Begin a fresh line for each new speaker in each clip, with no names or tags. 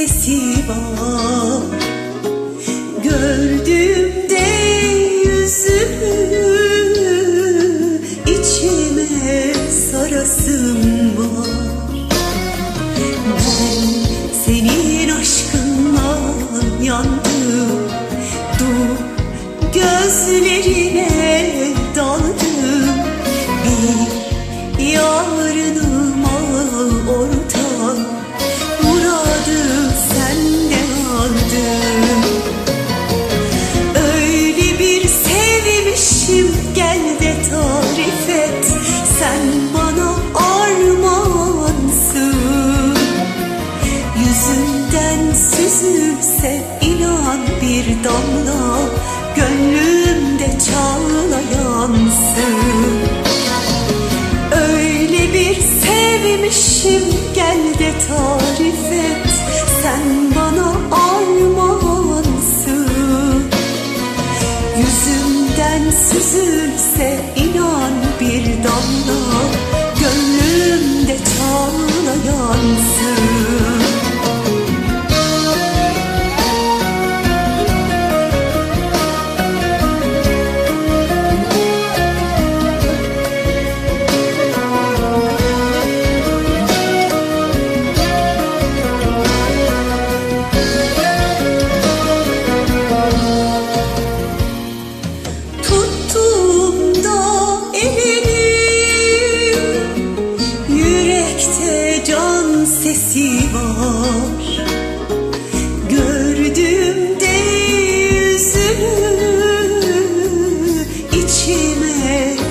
ötesi var. Gördüğümde yüzünü içime sarasım var. Ben senin aşkınla yandım. Dur gözlerim süzülse inan bir damla Gönlümde çağlayansın Öyle bir sevmişim gel de tarif et Sen bana armağansın Yüzümden süzülse inan bir damla Gönlümde çağlayansın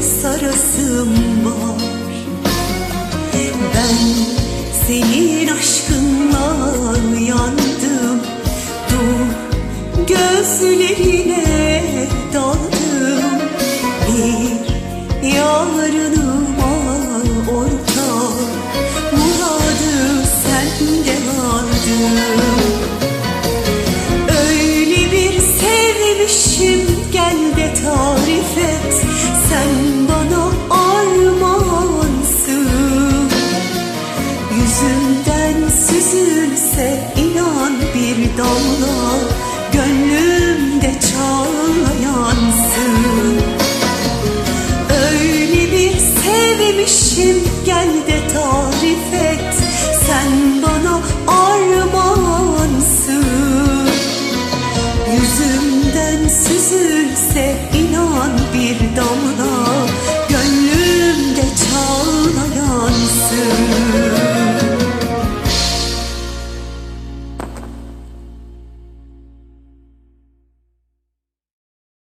sarasım. için